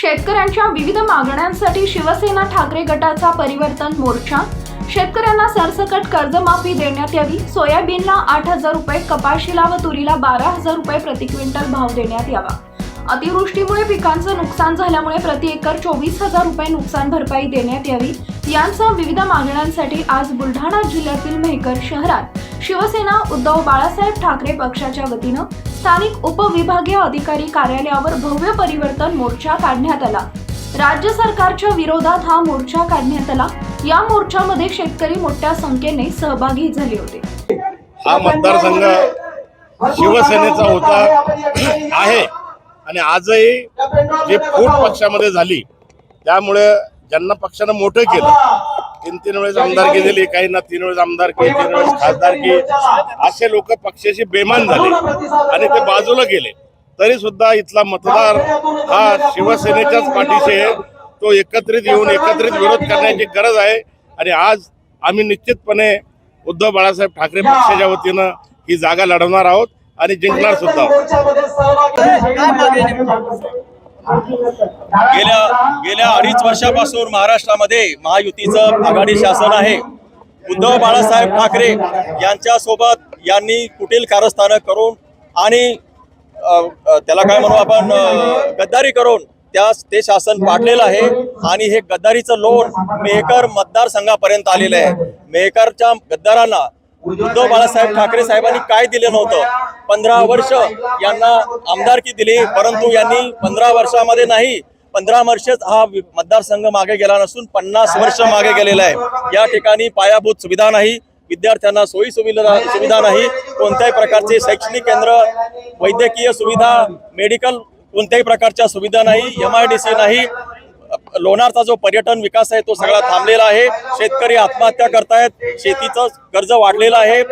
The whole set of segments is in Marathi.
शेतकऱ्यांच्या विविध मागण्यांसाठी शिवसेना ठाकरे गटाचा परिवर्तन मोर्चा. शेतकऱ्यांना सरसकट कर्जमाफी देण्यात यावी. सोयाबीनला आठ हजार रुपये कपाशीला व तुरीला बारा हजार रुपये प्रति क्विंटल भाव देण्यात यावा. अतिवृष्टीमुळे पिकांचं नुकसान झाल्यामुळे प्रति एकर चोवीस हजार रुपये नुकसान भरपाई देण्यात यावी. यांसह विविध मागण्यांसाठी आज बुलढाणा जिल्ह्यातील मेहकर शहरात शिवसेना उद्धव बाळासाहेब ठाकरे पक्षाच्या वतीनं स्थानिक उपविभागीय अधिकारी कार्यालयावर भव्य परिवर्तन मोर्चा काढण्यात आला. राज्य सरकारच्या विरोधात हा मोर्चा काढण्यात आला. या मोर्चामध्ये शेतकरी मोठ्या संख्येने सहभागी झाले होते. हा मतदारसंघ शिवसेनेचा होता आहे. आणि आजही जे फूट पक्षामध्ये झाली त्यामुळे ज्यांना पक्षानं मोठं केलं तीन तीन वेळेस आमदारकी दिली काहींना तीन वेळेस आमदारकी तीन वेळेस खासदारकी असे लोक पक्षाशी बेमान झाले आणि ते बाजूला गेले. तरी सुद्धा इथला मतदार हा शिवसेनेच्याच पाठीशी आहे. तो एकत्रित येऊन एकत्रित विरोध करण्याची गरज आहे. आणि आज आम्ही निश्चितपणे उद्धव बाळासाहेब ठाकरे पक्षाच्या वतीनं ही जागा लढवणार आहोत आणि जिंकणार सुद्धा आहोत. गेल्या गेल्या अडीच वर्षापासून महाराष्ट्रामध्ये महायुतीचं आघाडी शासन आहे. उद्धव बाळासाहेब ठाकरे यांच्यासोबत यांनी कुटील कारस्थानं करून आणि त्याला काय म्हणू आपण गद्दारी करून त्या ते शासन पाडलेलं आहे आणि हे गद्दारीचं लोन मेहकर मतदारसंघापर्यंत आलेलं आहे. मेहकरच्या गद्दारांना उद्धव बाळासाहेब ठाकरे साहेबांनी काय दिलं नव्हतं? पंधरा वर्ष यांना आमदारकी दिली परंतु यांनी पंधरा वर्षामध्ये नाही पंधरा वर्षच हा मतदारसंघ मागे गेला नसून पन्नास वर्ष मागे गेलेला आहे. या ठिकाणी पायाभूत सुविधा नाही विद्यार्थ्यांना सोयी सुविधा सुविधा नाही कोणत्याही प्रकारचे शैक्षणिक केंद्र वैद्यकीय सुविधा मेडिकल कोणत्याही प्रकारच्या सुविधा नाही एम आय डी सी नाही लोणारचा जो पर्यटन विकास आहे तो सगळा थांबलेला आहे. शेतकरी आत्महत्या करतायत. शेतीचं कर्ज वाढलेलं आहे.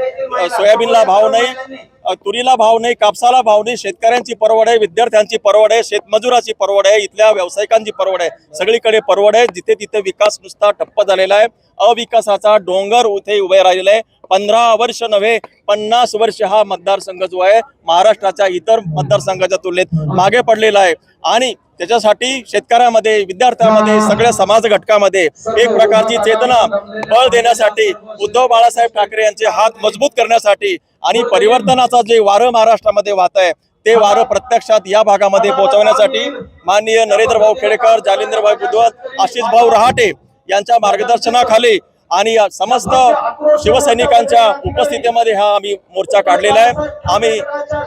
सोयाबीनला भाव नाही. तुरीला भाव नाही. कापसाला भाव नाही. शेतकऱ्यांची परवड आहे. विद्यार्थ्यांची परवड आहे. शेतमजुराची परवड आहे. इथल्या व्यावसायिकांची परवड आहे. सगळीकडे परवड आहे. जिथे तिथे विकास नुसता ठप्प झालेला आहे. अविकासाचा डोंगर उथे उभे राहिलेला आहे. पंधरा वर्ष नव्हे पन्नास वर्ष हा मतदारसंघ जो आहे महाराष्ट्राच्या इतर मतदारसंघाच्या तुलनेत मागे पडलेला आहे. आणि त्याच्यासाठी शेतकऱ्यामध्ये विद्यार्थ्यांमध्ये सगळ्या समाज घटकामध्ये एक प्रकारची चेतना बळ देण्यासाठी उद्धव बाळासाहेब ठाकरे यांचे हात मजबूत करण्यासाठी आणि परिवर्तनाचा जे वारं महाराष्ट्रामध्ये वाहत आहे ते वारं प्रत्यक्षात या भागामध्ये पोहोचवण्यासाठी माननीय नरेंद्र भाऊ खेडेकर जालिंद्रभाई बुद्धवत आशिष भाऊ रहाटे यांच्या मार्गदर्शनाखाली आणि समस्त शिवसैनिकांच्या उपस्थितीमध्ये हा आम्ही मोर्चा काढलेला आहे. आम्ही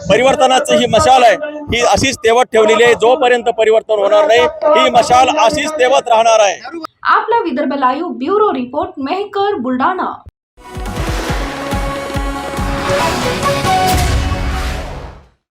परिवर्तनाची ही मशाल आहे. ही अशीच तेवत ठेवलेली आहे. जोपर्यंत परिवर्तन होणार नाही ही मशाल अशीच तेवत राहणार आहे. आपला Vidarbha live bureau report Mehkar Buldhana.